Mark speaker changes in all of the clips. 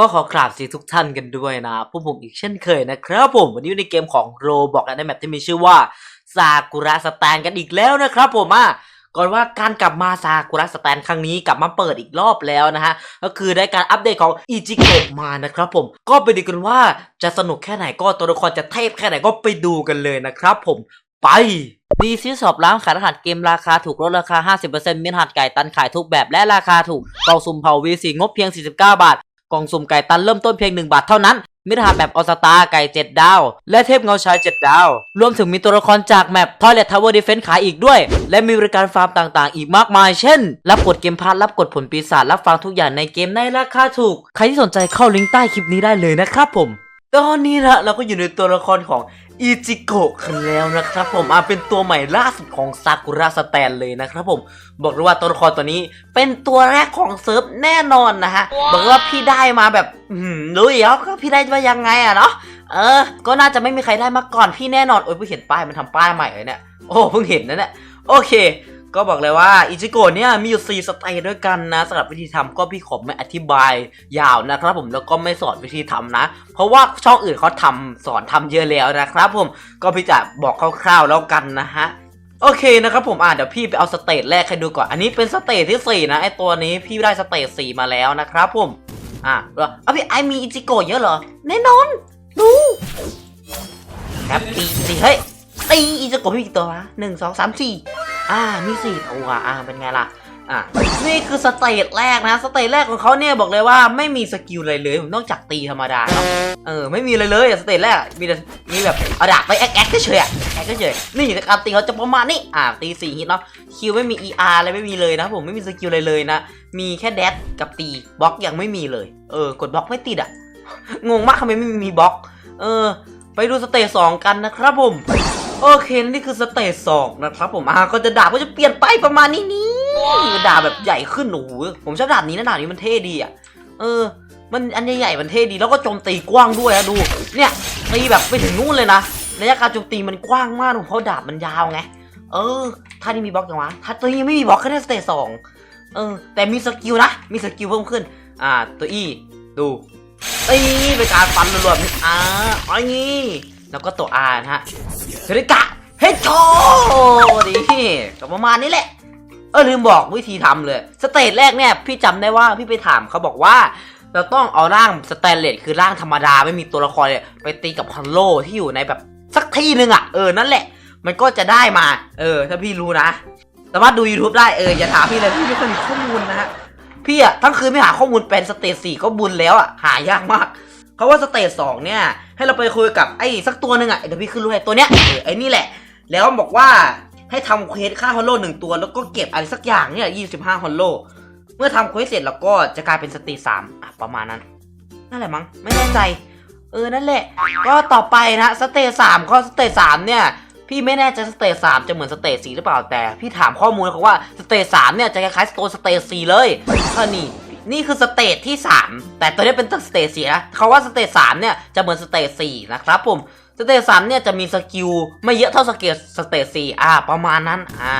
Speaker 1: ก็ขอกราบสีทุกท่านกันด้วยนะพวกผมอีกเช่นเคยนะครับผมวันนี้อยู่ในเกมของโรบอกในแมปที่มีชื่อว่าซากุระสแตนกันอีกแล้วนะครับผมอะก่อนว่าการกลับมาซากุระสแตนครั้งนี้กลับมาเปิดอีกรอบแล้วนะฮะ ก็คือได้การอัปเดตของอิจิโกะมานะครับผมก็ไปดูกันว่าจะสนุกแค่ไหนก็ตัวละครจะเทพแค่ไหนก็ไปดูกันเลยนะครับผมไปดีซีสอบร้านขายรหัสเกมราคาถูกลดราคา 50%มีรหัสไก่ตันขายทุกแบบและราคาถูกกองสุ่มเผา V4 งบเพียง 49 บาท กล่องสุ่มไก่ตันเริ่มต้นเพียง 1 บาทเท่านั้น มิทาแบบออสตาไก่ 7 ดาว และเทพเงาชาย 7 ดาว รวมถึงมีตัวละครจากแมปทอยเลททาวเวอร์ดิเฟนซ์ขายอีกด้วย และมีบริการฟาร์มต่างๆ อีกมากมาย เช่น รับกดเกมพาร์รับกดผลปีศาจรับฟังทุกอย่างในเกมในราคาถูก ใครที่สนใจเข้าลิงก์ใต้คลิปนี้ได้เลยนะครับผม ตอนนี้นะเราก็อยู่ในตัวละครของอิจิโกะกันแล้วนะครับผมอ่าเป็นตัวใหม่ล่าสุดของซากุระสแตนเลยนะครับผม บอกเลยว่าตัวละครตัวนี้เป็นตัวแรกของเซิร์ฟแน่นอนนะฮะ บอกเลยว่าพี่ได้มาแบบอืมรู้อยู่แล้วก็พี่ได้มายังไงอะเนาะเออ ก็น่าจะไม่มีใครได้มาก่อนพี่แน่นอนโอ้ยเพิ่งเห็นป้ายมันทำป้ายใหม่เลยเนี่ยโอ้เพิ่งเห็นนะเนี่ยโอเค ก็บอกเลยว่าอิจิโกะเนี่ยมีอยู่ 4สไตล์ด้วยกันนะสำหรับวิธีทำก็พี่ขอไม่อธิบายยาวนะครับผมแล้วก็ไม่สอนวิธีทำนะ เพราะว่าช่องอื่นเขาทำสอนทำเยอะแล้วนะครับผมก็พี่จะบอกคร่าวๆแล้วกันนะฮะโอเคนะครับผมอ่าเดี๋ยวพี่ไปเอาสเตจแรกให้ดูก่อน อันนี้เป็นสเตจที่ 4 นะไอตัวนี้พี่ได้สเตจ4มาแล้วนะครับผมอะเอาพี่ไอมีอิจิโกะเยอะเหรอแน่นอนดูครับตีตีเฮ้ย ตีอิจิโกะมีกี่ตัววะหนึ่งสองสามสี่อ่ามีสี่ตัวอ่าเป็นไงล่ะอะนี่คือสเตจแรกนะสเตจแรกของเขาเนี่ยบอกเลยว่าไม่มีสกิลอะไรเลยนอกจากตีธรรมดาเนาะเออไม่มีอะไรเลยอะสเตจแรกมีแต่มีแบบเอาดาบไปแอ๊กแอ๊กเฉยอะแอ๊กเฉยนี่การตีเขาจะประมาณนี้อะตีสี่ฮิตเนาะคิวไม่มี ER อะไรไม่มีเลยนะผมไม่มีสกิลอะไรเลยนะ มีแค่แดดกับตีบล็อกยังไม่มีเลยเออกดบล็อกไม่ติดอะงงมากทำไมไม่มีบล็อก เออ ไปดูสเตจสองกันนะครับผม โอเคนี่คือสเตจสองนะครับผมอ่าก็จะดาบก็จะเปลี่ยนไปประมาณนี้นี่ดาบแบบใหญ่ขึ้นโอ้โหผมชอบดาบนี้นะดาบนี้มันเท่ดีอะเออ มันอันใหญ่ๆมันเท่ดีแล้วก็โจมตีกว้างด้วยนะดู เนี่ยตีแบบไปถึงนู่นเลยนะระยะการโจมตีมันกว้างมากเพราะดาบมันยาวไงเออ ถ้านี่มีบล็อกยังวะถ้าตัวนี้ไม่มีบล็อกแค่สเตจสองเออ แต่มีสกิลนะมีสกิลเพิ่มขึ้น อ่า ตัวอีดูตีเป็นการฟันรวมๆอ่าอันนี้แล้วก็ตัวอานะฮะ เฮริกะเฮดโชดีก็ประมาณนี้แหละ เออลืมบอกวิธีทำเลย สเตจแรกเนี่ย พี่จำได้ว่าพี่ไปถามเขาบอกว่า เราต้องเอาร่างสแตนเลสคือร่างธรรมดาไม่มีตัวละครเนี่ยไปตีกับฮัลโลที่อยู่ในแบบสักที่หนึ่งอะ เออนั่นแหละ มันก็จะได้มา เออ ถ้าพี่รู้นะ สามารถดู YouTube ได้เอออย่าถามพี่เลยพี่ไม่ค่อยมีข้อมูลนะฮะพี่อะทั้งคืนไม่หาข้อมูลเป็นสเตจสี่ก็บุญแล้วอะหายากมาก เพราะว่าสเตจสองเนี่ย ให้เราไปคุยกับไอ้สักตัวหนึ่งอะเดี๋ยวพี่ขึ้นรูปให้ตัวเนี้ยเออไอ้นี่แหละ แล้วบอกว่าให้ทำเควสฆ่าฮอลโลหนึ่งตัว แล้วก็เก็บอะไรสักอย่างเนี่ยยี่สิบห้าฮอลโลเมื่อทำเควสเสร็จแล้วก็จะกลายเป็นสเตจสามอะประมาณนั้นนั่นแหละมั้งไม่แน่ใจ เออนั่นแหละ ก็ต่อไปนะสเตจสามก็สเตจสามเนี่ยพี่ไม่แน่ใจสเตจสามจะเหมือนสเตจสี่หรือเปล่าแต่ พี่ถามข้อมูลเขาว่าสเตจสามเนี่ยจะคล้ายๆตัวสเตจสี่เลยก็นี่ นี่คือสเตจที่ 3 แต่ตัวนี้เป็นสเตจสี่นะเขาว่าสเตจสามเนี่ยจะเหมือนสเตจสี่นะครับผมสเตจสามเนี่ยจะมีสกิลไม่เยอะเท่าสเกลสเตจสี่อ่า ประมาณนั้นอ่า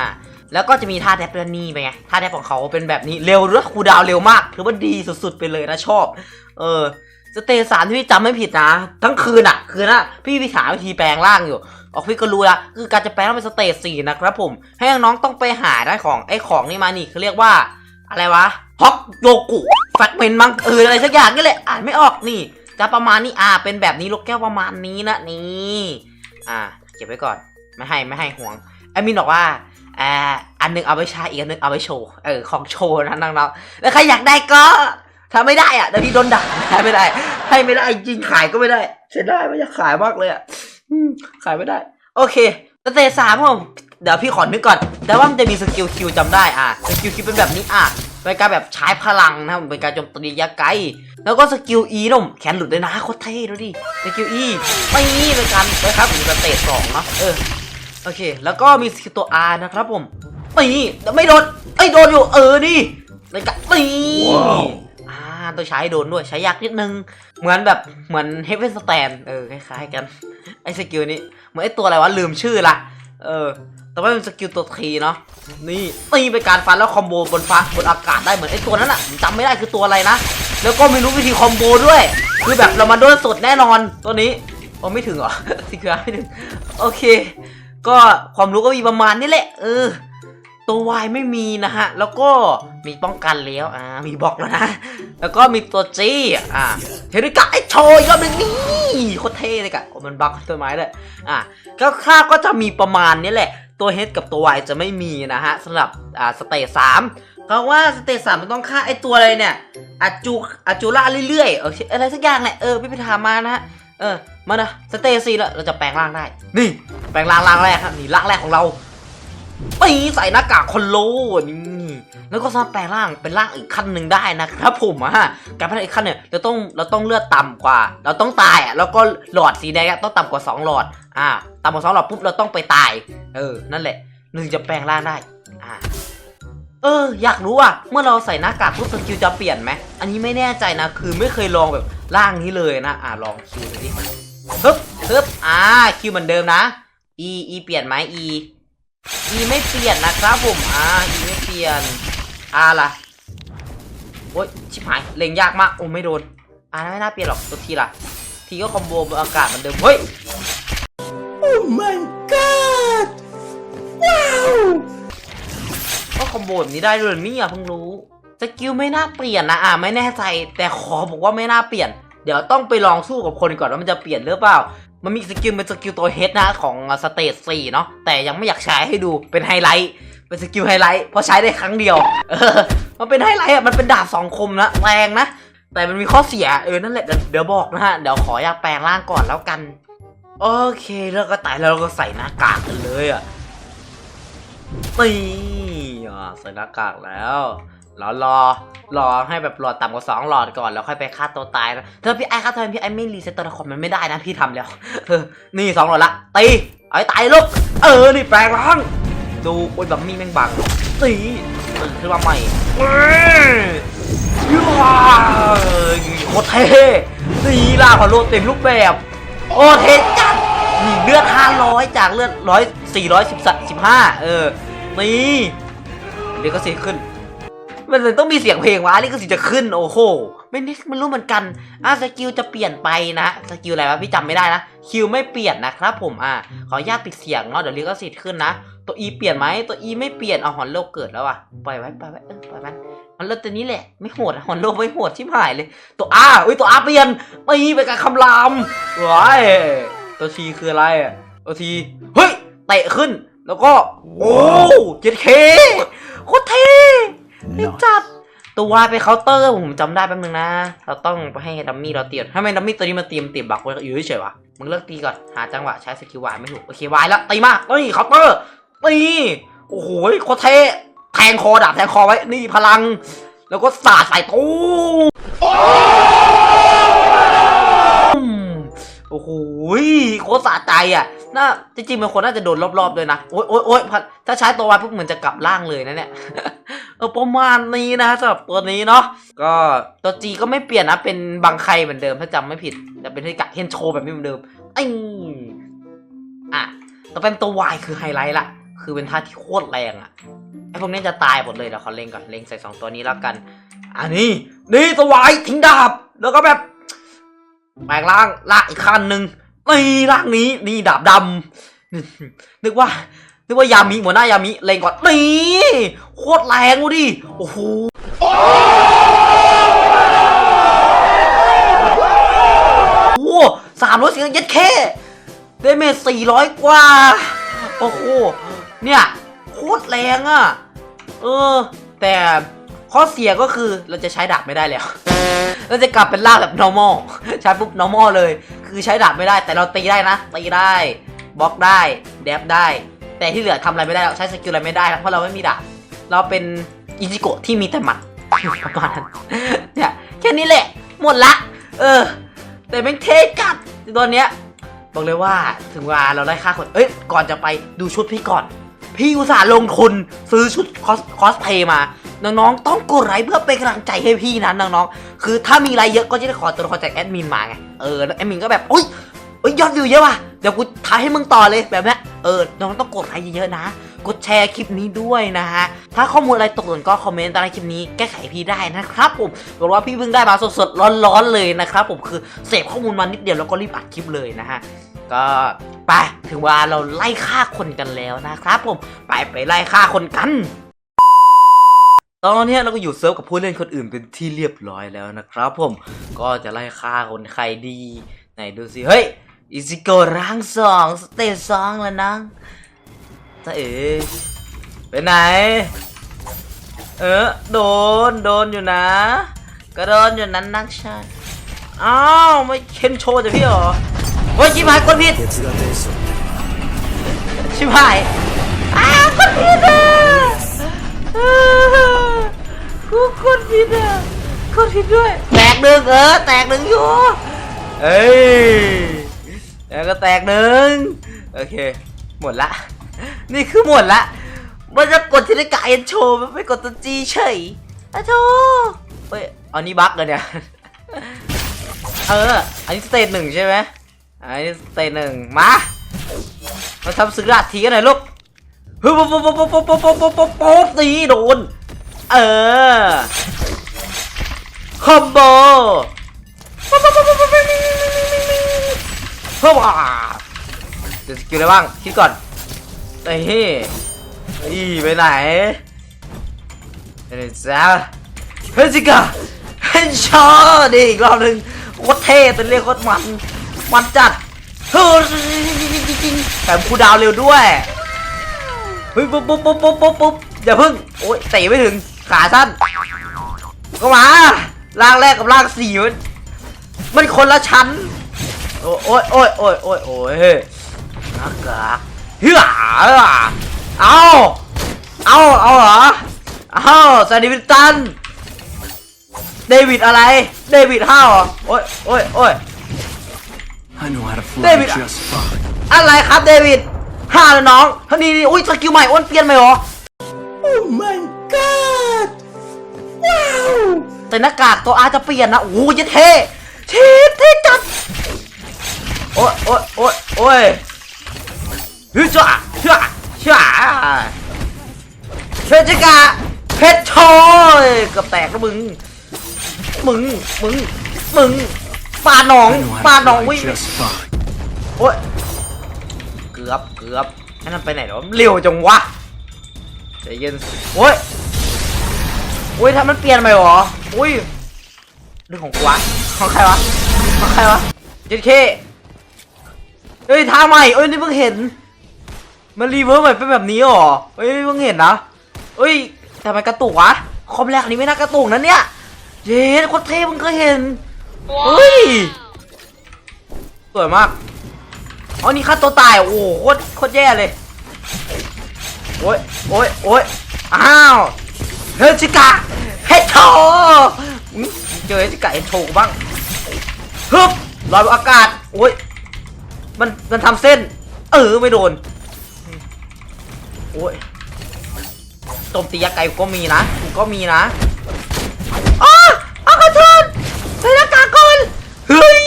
Speaker 1: แล้วก็จะมีท่าแดปเรนนี่ไปไงท่าแดปของเขาเป็นแบบนี้เร็วด้วยคูดาวเร็วมากถือว่าดีสุดๆไปเลยนะชอบ เออสเตจสามที่พี่จำไม่ผิดนะ ทั้งคืนอะ คืนน่ะ พี่พี่ถาวิธีแปลงร่างอยู่ออกพี่ก็รู้ละคือการจะแปลงร่างเป็นสเตจสี่นะครับผม ให้น้องๆต้องไปหาได้ของไอ้ของนี่มานี่เขาเรียกว่า อะไรวะฮอกโยกุแฟกเมนมังเอออะไรสักอย่างนี่แหละอ่านไม่ออกนี่จะประมาณนี้อ่าเป็นแบบนี้ลูกแก้วประมาณนี้นะนี่อ่าเก็บไว้ก่อนไม่ให้ไม่ให้ห่วงแอดมินบอกว่าอ่าอันหนึงเอาไว้ใช้อีกอันหนึงเอาไว้โชว์เออของโชว์นะน้องๆแล้วใครอยากได้ก็ถ้าไม่ได้อะเดี๋ยวพี่โดนด่าไม่ได้ ให้ไม่ได้จริงขายก็ไม่ได้เสียดายไม่อยากขายมากเลยอะขายไม่ได้ โอเคสเตจสามผม เดี๋ยวพี่ขอนึกก่อน แต่ว่ามันจะมีสกิลคิวจำได้อะสกิลคิวเป็นแบบนี้อะเป็นการแบบใช้พลังนะเป็นการโจมตีระยะไกล แล้วก็สกิล E นุ่มแขนหลุดเลยนะโคตรเท่ดูดิ สกิล E ไม่นี่เป็นการนะครับอยู่สเตจสองเนาะเออโอเค แล้วก็มีสกิลตัว R นะครับผมนี่ไม่โดนไอ้ยโดนอยู่เออนี่ในการนี่
Speaker 2: ว้าว
Speaker 1: อ่าต้องใช้โดนด้วยใช้ยากนิดนึง เหมือนแบบเหมือนเฮฟเว่นสแตนเออคล้ายๆกันไอ้สกิลนี้เหมือนไอ้ตัวอะไรวะลืมชื่อละเออ แต่ว่าเป็นสกิลตัวทีเนาะนี่ตีเป็นการฟันแล้วคอมโบบนฟ้าบนอากาศได้เหมือนไอ้ตัวนั้นอะจำไม่ได้คือตัวอะไรนะแล้วก็ไม่รู้วิธีคอมโบด้วย คือแบบเรามาโดนสดแน่นอนตัวนี้โอ้ไม่ถึงเหรอสิคือไม่ถึงโอเค ก็ความรู้ก็มีประมาณนี้แหละเออตัววายไม่มีนะฮะ แล้วก็มีป้องกันแล้วอ่ามีบล็อกแล้วนะ แล้วก็มีตัวจี้อ่าเทริกะไอโชยก็เป็นนี่โคตรเท่เลยกะมันบล็อกต้นไม้เลยอะก็ค่าก็จะมีประมาณนี้แหละ ตัวเฮดกับตัววจะไม่มีนะฮะสำหรับอ่าสเตจสามเพราะว่าสเตจสามมันต้องฆ่าไอตัวอะไรเนี่ยอาจูอาจูล่าเรื่อยๆเอออะไรสักอย่างแหละเออพี่ไปถามมานะฮะเออมานะสเตจสี่แล้วเราจะแปลงร่างได้ นี่ แปลงร่างร่างแรกครับนี่ร่างแรกของเราปีใส่หน้ากากคนโลนี่ แล้วก็สามารถแปลงร่างเป็นร่างอีกขั้นหนึ่งได้นะครับผมอะฮะการพัฒนาอีกขั้นเนี่ยเราต้องเราต้องเลือดต่ำกว่า เราต้องตายอะแล้วก็หลอดสีแดงต้องต่ำกว่าสองหลอด อ่าต่ำกว่าสองหลอดปุ๊บเราต้องไปตาย เออ นั่นแหละหนึ่งจะแปลงร่างได้ อ่าเออ อยากรู้อะ เมื่อเราใส่หน้ากากปุ๊บสกิลจะเปลี่ยนไหม อันนี้ไม่แน่ใจนะ คือไม่เคยลองแบบร่างนี้เลยนะ อ่าลองคิวดูดิฮึบฮึบอ่า คิวเหมือนเดิมนะ e e เปลี่ยนไหม e e ไม่เปลี่ยนนะครับผมอ่า e ไม่เปลี่ยนอ่าล่ะโอ๊ยชิบหายเล็งยากมากโอ้ไม่โดนอ่าไม่น่าเปลี่ยนหรอกตัวทีล่ะ ทีก็คอมโบบนอากาศเหมือนเดิมเฮ้ย
Speaker 2: Oh my god! Wow!
Speaker 1: ก็คอมโบแบบนี้ได้ด้วยเหรอเนี่ยเพิ่งรู้สกิลไม่น่าเปลี่ยนนะอะไม่แน่ใจแต่ขอบอกว่าไม่น่าเปลี่ยน เดี๋ยวต้องไปลองสู้กับคนก่อนว่ามันจะเปลี่ยนหรือเปล่า มันมีสกิลเป็นสกิลตัวเฮดนะของสเตจสี่เนาะแต่ยังไม่อยากใช้ให้ดูเป็นไฮไลท์เป็นสกิลไฮไลท์เพราะใช้ได้ครั้งเดียวเออมันเป็นไฮไลท์อะมันเป็นดาบสองคมนะแรงนะแต่มันมีข้อเสียเออนั่นแหละเดี๋ยวบอกนะฮะเดี๋ยวขออยากแปลงร่างก่อนแล้วกัน โอเคแล้วก็ตายแล้วเราก็ใส่หน้ากากกันเลยอะนี่อ่าใส่หน้ากากแล้ว รอรอรอให้แบบหลอดต่ำกว่าสองหลอดก่อนแล้วค่อยไปฆ่าตัวตายนะถ้าพี่ไอ้ฆ่าทำไมพี่ไอ้ไม่รีเซ็ตตัวละครมันไม่ได้นะพี่ทำแล้วนี่สองหลอดละตีเอาให้ตายลูกเออนี่แปลงร่างดูโอ้ยแบบมีแมงบังตีตื่นขึ้นมาใหม่เอ้ยว้าโคตรเท่นี่ล่าพอโลเต็มรูปแบบโอ้เท่จัดนี่เลือด500จากเลือดร้อยสี่ร้อยสิบสิบห้าเออนี่เดี๋ยวก็เสียขึ้น มันเลยต้องมีเสียงเพลงวะนี่ก็สิจะขึ้นโอ้โหไม่นิไม่รู้เหมือนกันอะสกิลจะเปลี่ยนไปนะสกิลอะไรวะพี่จำไม่ได้นะคิวไม่เปลี่ยนนะครับผมอะขออนุญาตปิดเสียงเนาะเดี๋ยวลิขสิทธิ์ขึ้นนะตัว E เปลี่ยนไหมตัว E ไม่เปลี่ยนเอาหอนโลกเกิดแล้วอะปล่อยไว้ปล่อยไว้เออปล่อยมันมันเลิกตัวนี้แหละไม่โหดหอนโลกไม่โหดชิบหายเลย ตัว R อุ้ยตัว R เปลี่ยนไม่เป็นการคำรามว้ายตัว T คืออะไรอะตัว T เฮ้ยเตะขึ้น แล้วก็โอ้เจ็ดเคโคตรเท่ ไอ้
Speaker 2: Nice.
Speaker 1: จัดตัววไปเคาน์เตอร์ผมจำได้แป๊บนึงนะ เราต้องไปให้ดัมมี่เราเตียนทำไมดัมมี่ตัวนี้มาเตรียมเตรียมบักไว้อยู่เฉยวะมึงเลิกตีก่อนหาจังหวะใช้สกิลวายไม่ถูกโอเควายแล้วตีมากนี่เคาน์เตอร์นี่โอ้โหโคตรเทแทงคอดาบแทงคอไว้นี่พลัง แล้วก็สาดใส่ตู้ม โอ้โหโคตรสะใจอะ น่าจริงๆมันควรน่าจะโดนรอบๆด้วยนะ โอ๊ยโอ๊ยโอ๊ยถ้าใช้ตัววายปุ๊บเหมือนจะกลับล่างเลยนะเนี่ย เออประมาณนี้นะสำหรับตัวนี้เนาะ ก็ตัวจีก็ไม่เปลี่ยนนะ เป็นบางใครเหมือนเดิมถ้าจำไม่ผิดแต่เป็นที่กะเฮนโชแบบนี้เหมือนเดิมไอ้อะต่อไปเป็นตัววายคือไฮไลท์ละ คือเป็นท่าที่โคตรแรงอะ ไอ้พวกนี้จะตายหมดเลยเดี๋ยวขอเล็งก่อน เล็งใส่สองตัวนี้แล้วกัน อันนี้ นี่ตัววายทิ้งดาบ แล้วก็แบบ แปลงร่างลากอีกขั้นหนึ่งนี่ร่างนี้นี่ดาบดำนึกว่า นึกว่ายามิหัวหน้ายามิเล็งก่อนนี่โคตรแรงดูดิโอ้โหโอ้สามร้อยสี่ยัดแค่เดเมจสี่ร้อยกว่า โอ้โห เนี่ยโคตรแรงอะ เออ แต่ข้อเสียก็คือเราจะใช้ดาบไม่ได้แล้ว เราจะกลับเป็นล่างแบบ normal ใช้ปุ๊บ normal เลย คือใช้ดาบไม่ได้แต่เราตีได้นะ ตีได้บล็อกได้แดบได้ แต่ที่เหลือทำอะไรไม่ได้แล้วใช้สกิลอะไรไม่ได้เพราะเราไม่มีดาบเราเป็นอิจิโกะที่มีแต่หมัดประมาณนั้นเนี่ยแค่นี้แหละ หมดละ เออ แต่แม่งเท่จัดตัวเนี้ยบอกเลยว่าถึงเวลาเราได้ค่าคนเอ้ยก่อนจะไปดูชุดพี่ก่อน พี่อุตส่าห์ลงทุนซื้อชุดคอสคอสเพย์มา น้องๆ ต้องกดไลค์เพื่อเป็นกำลังใจให้พี่นะน้องๆ คือถ้ามีไลค์เยอะก็จะได้ขอตัวละครจากแอดมินมาไง เออแล้วแอดมินก็แบบอุ้ยเอ้ยยอดวิวเยอะว่ะ เดี๋ยวกูถ่ายให้มึงต่อเลยแบบนี้เออ น้องต้องกดไลค์เยอะๆนะ กดแชร์คลิปนี้ด้วยนะฮะ ถ้าข้อมูลอะไรตกหล่นก็คอมเมนต์ใต้คลิปนี้แก้ไขพี่ได้นะครับผมบอกว่าพี่เพิ่งได้มาสดๆ ร้อนๆ เลยนะครับผม คือเสพข้อมูลมานิดเดียวแล้วก็รีบอัดคลิปเลยนะฮะ ก็ไปถึงวลาเราไล่ฆ่าคนกันแล้วนะครับผม ไปไปไล่ฆ่าคนกัน ตอนนี้เราก็อยู่เซิร์ฟกับผู้เล่นคนอื่นเป็นที่เรียบร้อยแล้วนะครับ ผมก็จะไล่ฆ่าคนใครดีไหนดูสิเฮ้ยอิซิโกร่างสองสเตจสองแล้วนะจะเอ๋ไปไหน เออโดนโดนอยู่นะก็โดนอยู่นั้นนักชาอ้าวไม่เข้นโชว์จะพี่หรอโอ้ยชิบหายคนผิดชิบหายอ้าวคนผิดอะ กูโคตรผิดอะโคตรผิดด้วย แตกหนึ่งเออ แตกหนึ่งอยู่เอ้ยแล้วก็แตกหนึ่งโอเค หมดละ นี่คือหมดละ มันจะกดทีละกาเอ็นโชว์ไม่กดตัวจีเฉยอะโธ่เฮ้ยอันนี้บั๊กเลยเนี่ย เออ อันนี้สเตจหนึ่งใช่ไหมอันนี้สเตจหนึ่งมา มาทำสึกราดทีกันหน่อยลูกฮึบป๊บปุ๊บปุ๊บปุ๊บปุ๊บปุ๊บปุ๊บนี่โดน เออคอมโบเฮ้ยว้าเดี๋ยวสกิลอะไรบ้าง คิดก่อนเฮ้ยอีไปไหนไปไหนจ้าเฮ้ยจิกะเฮ้ยชอดีอีกรอบหนึ่งโคตรเท่เป็นเรียกโคตรมัน มันจัดเฮ้ยแถมคูดาวเร็วด้วย เฮ้ยปุ๊บปุ๊บปุ๊บปุ๊บปุ๊บปุ๊บอย่าเพิ่ง โอ้ยเตะไม่ถึง ขาสั้นก็มาล่างแรกกับล่างสี่มันมันคนละชั้น โอ้ยโอ้ยโอ้ยโอ้ยโอ้ยโอ้ยหน้ากากเฮ้ยเอาเอาเอาเหรอเอาแซนดิวิลตันเดวิดอะไรเดวิดห้าวเหรอโอ้ยโอ้ยโอ้ย
Speaker 2: I know how to fly
Speaker 1: David,
Speaker 2: just fine
Speaker 1: อะไรครับเดวิดห้าแล้วน้องท่านี้นี่อุ้ยสกิลใหม่อ้วนเปลี่ยนไหมหรอ
Speaker 2: Oh my god Wow
Speaker 1: แต่หน้ากากตัวอาจจะเปลี่ยนนะโอ้โหยเท่เท่เท่จัดโอ้ยโอ้ยโอ้ยโอ้ยเฮ้ยจ้าจ้าจ้าเฟจิกาเพชรโชยเกือบแตกแล้วมึง มึง มึง มึงปาหนอง
Speaker 2: I know
Speaker 1: ปาหนองวิ่งโอ้ยเกือบเกือบให้นั่นไปไหนแล้วเร็วจังวะใจเย็นโอ้ยโอ้ยถ้ามันเปลี่ยนไปหรอ อุ้ยเรื่องของกูวะของใครวะของใครวะเจ็ดเคเฮ้ยท่าใหม่เอ้ยนี่เพิ่งเห็น มันรีเวิร์สใหม่เป็นแบบนี้หรอเฮ้ยเพิ่งเห็นนะเฮ้ยทำไมกระตุกวะคอมแรกนนี้ไม่น่ากระตุกนะเนี่ยเย้โคตรเท่เพิ่งเคยเห็นเฮ้ยสวยมากอ๋อนี่ฆ่าตัวตายโอ้โหโคตรโคตรแย่เลยโอ้ยโอ้ยโอ้ยอ้าว เฮจิกะเฮโชเจอเฮจิกะเฮโชกูบ้างฮึบลอยบนอากาศโอ้ยมันมันทำเส้น เออไม่โดนโอ้ยโจมตียักษ์ไก่ก็มีนะกูก็มีนะอ้าอ้าวขอโทษใส่หน้ากากก่อนเฮ้ย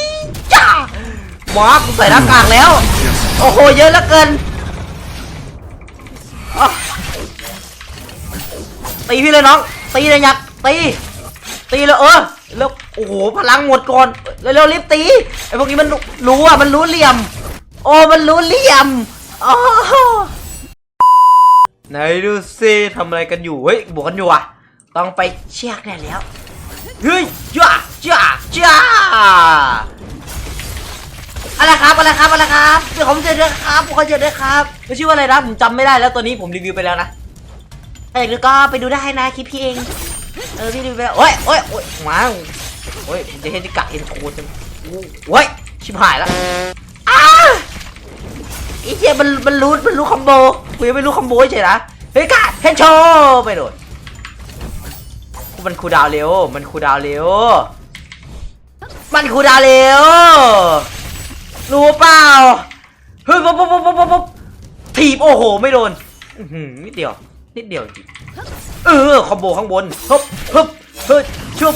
Speaker 1: จ้าหมอกูใส่หน้ากากแล้ว โอ้โหเยอะเหลือเกินอะ ตีพี่เลยน้อง ตีเลยยักตี ตีเลยเออ แล้วโอ้โหพลังหมดก่อนเร็วๆรีบตีไอ้พวกนี้มันรู้อะมันรู้เหลี่ยม โอ้มันรู้เหลี่ยมอ๋อไหนดูซิทำอะไรกันอยู่เฮ้ยบวกกันอยู่อะต้องไปเชือกได้แล้วเฮ้ยจ้าจ้าจ้าอะไรครับอะไรครับอะไรครับเดี๋ยวผมเจอด้วยครับผมเจอด้วยครับไม่ชื่อว่าอะไรนะผมจำไม่ได้แล้วตัวนี้ผมรีวิวไปแล้วนะ ถ้าอยากดูก็ไปดูได้นะคลิปพี่เอง เออพี่รีวิวไปแล้วโอ้ยโอ้ยโอ้ยว้าวโอ้ยจะเห็นที่กะเห็นโชว์จังโอ้ยชิบหายแล้วอ้าไอ้เหี้ยมันมันรู้มันรู้คอมโบกูยังไม่รู้คอมโบเฉยนะเฮ้ยกะเห็นโชไปโดดมันคูดาวเร็ว มันคูดาวเร็ว มันคูดาวเร็ว รู้เปล่า เฮ้ยปุ๊บปุ๊บปุ๊บปุ๊บปุ๊บถีบโอ้โห ไม่โดนอื้อหือนิดเดียว นิดเดียวจริงเออคอมโบข้างบนฮึบฮึบเฮ้ยชุบ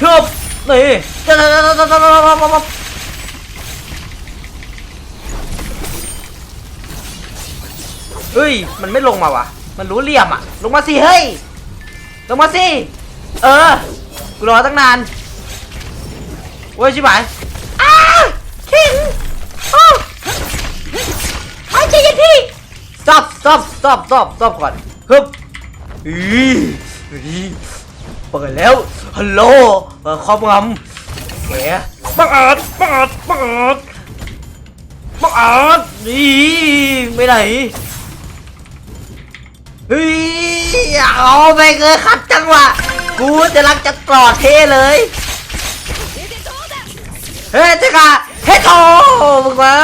Speaker 1: ชุบนี่จะจะจะจะจะจะเฮ้ย มันไม่ลงมาวะ มันรู้เหลี่ยมอะลงมาสิ เฮ้ย ลงมาสิ เออ กูรอตั้งนานโว้ยชิบหายอ้าคิงโอ้ไอ้ใจเย็นพี่ stop stop stop stop stop ก่อน ฮึบอีอีเปิดแล้ว ฮัลโหลเออครอบงำแกบังอาจบังอาจบังอาจบังอาจนี่ไม่ไหนเฮ้ยเอาไปเกินขัดจังหวะ กูจะรักจะกรอดเทเลยเฮ้ยเจ๊กะเฮ้ยโตมึงมา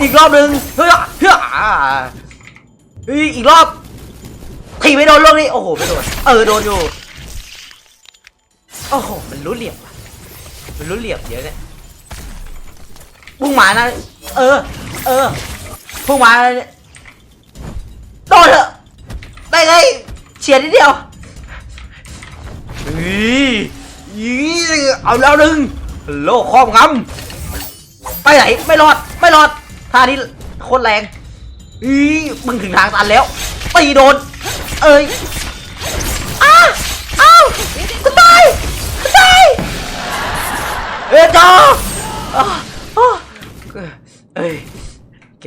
Speaker 1: อีกรอบหนึ่งเฮ้ยเฮ้ยอีกรอบ ถีไม่โดนลูกนี้โอ้โหไม่โดนเออโดนอยู่โอ้โหมันรู้เหลี่ยมว่ะมันรู้เหลี่ยมเยอะเนี่ยพุ่งหมานะเออ เออพุ่งหมาเนี่ยโดนเถอะได้ไงเฉียดนิดเดียวอีอีเอาแล้วหนึ่งโลกครอบงำไปไหนไม่รอดไม่รอดท่านี้โคตรแรงอีมึงถึงทางตันแล้วตีโดน เอ้ยอ้าอ้าวกูตายกูตายเอ้ยจออ้าวอ้าวเอ้ยแก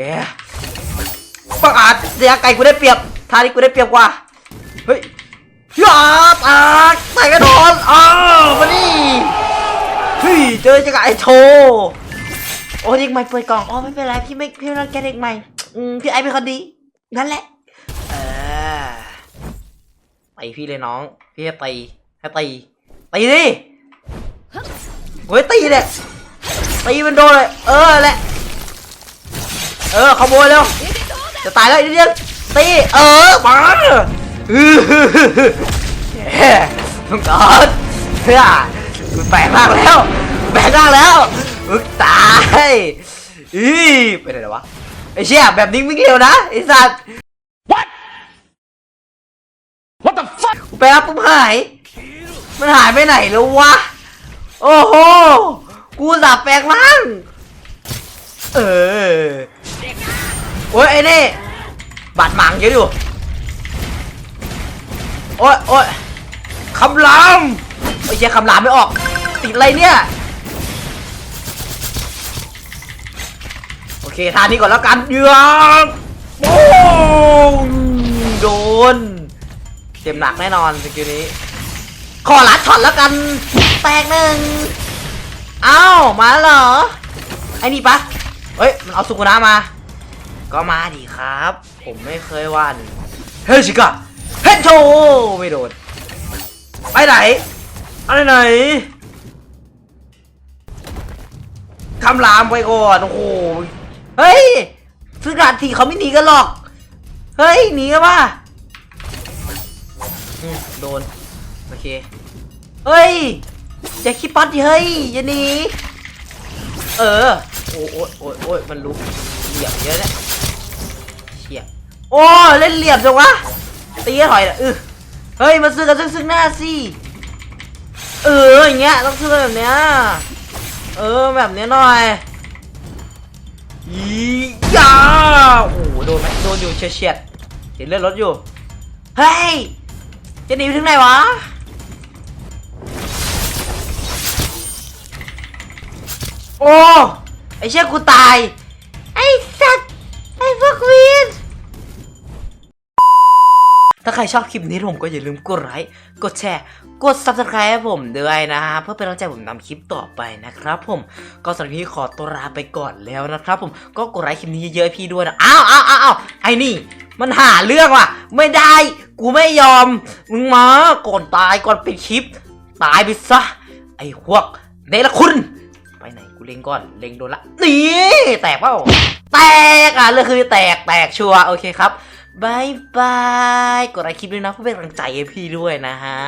Speaker 1: ประกาศเสียไก่กูได้เปรียบท่านี้กูได้เปรียบกว่าเฮ้ยยาตากตายกระโดนอ้าวมานี่เฮ้ยเจอจักรไอโชว์โอ้เด็กใหม่เปิดกล่องอ๋อไม่เป็นไรพี่ไม่พี่ไม่รังแกเด็กใหม่อืมพี่ไอเป็นคนดีนั่นแหละเออ ไปพี่เลยน้อง พี่จะตีให้ตีตีดิโอ้ยตีเลยตีมันโดนเลย เออแหละ เออขโมยเร็ว จะตายแล้วนิดเดียวตี เออมาอือแหมมึงก่อนเฮ้ยมึงแปลกมากแล้วมึงแปลกมากแล้วมึงตาย อีไปไหนแล้ววะ ไอ้เชี่ยแบบนี้ไม่เกี่ยวนะไอ้สัตว์ ไปรับปุ๊บหาย มันหายไปไหนแล้ววะ โอ้โห กูสับแปลงร่าง เออโอ้ยไอ้นี่ บาดหมางเยอะอยู่ โอ้ยโอ้ยคำรามไอ้เหี้ยคำรามไม่ออก ติดอะไรเนี่ย โอเคทานี้ก่อนแล้วกันเยือกโอ้โดน จ็บหนักแน่นอนสกิลนี้ ขอลัดช็อตแล้วกัน แตกหนึ่งเอ้ามาแล้วเหรอ ไอ้นี่ปะเฮ้ย มันเอาสุกุนะมา ก็มาดิครับ ผมไม่เคยวัน เฮ้ยชิกะเฮ้ยโชไม่โดน ไปไหน อะไรไหนคำรามไปก่อน โอ้โห เฮ้ยซื้อกาดทีเขาไม่หนีกันหรอก เฮ้ย หนีกันป่ะ อืมโดน โอเค เฮ้ย อย่าคิดป๊อตดิเฮ้ยอย่าหนีเออ โอ้โอ้โอ้โอ้ยมันรู้เหลี่ยมเยอะเนี่ยเชี่ยโอ้เล่นเหลี่ยมจังวะตีให้ถอยนะเออเฮ้ยมาซื้อกันซึ่งซึ่งหน้าสิเอออย่างเงี้ยต้องซื้อแบบเนี้ยเออแบบเนี้ยหน่อยอียาโอ้โหโดนไหมโดนอยู่เฉียดเฉียดเห็นเลือดรถอยู่เฮ้ย จะหนีไปถึงไหนวะโอ้ไอเชี่ยกูตาย ไอสัตว์ไอพวกวีน ถ้าใครชอบคลิปนี้ผมก็อย่าลืมกดไลค์ กดแชร์ กด subscribe ให้ผมด้วยนะฮะเพื่อเป็นกำลังใจผมทำคลิปต่อไปนะครับผม ก็สำหรับที่ขอตัวลาไปก่อนแล้วนะครับผมก็กดไลค์คลิปนี้เยอะๆพี่ด้วยนะอ้าวอ้าวอ้าวอ้าวไอ้นี่ มันหาเรื่องว่ะ ไม่ได้ กูไม่ยอม มึงมาก่อนตายก่อนปิดคลิป ตายไปซะ ไอ้พวกเนรคุณ ไปไหนกูเล็งก่อน เล็งโดนละ นี่ แตกเปล่า แตกอะเรื่องคือแตก แตกชัวร์ โอเคครับ บายบาย กดไลค์คลิปด้วยนะเพื่อเป็นกำลังใจให้พี่ด้วยนะฮะ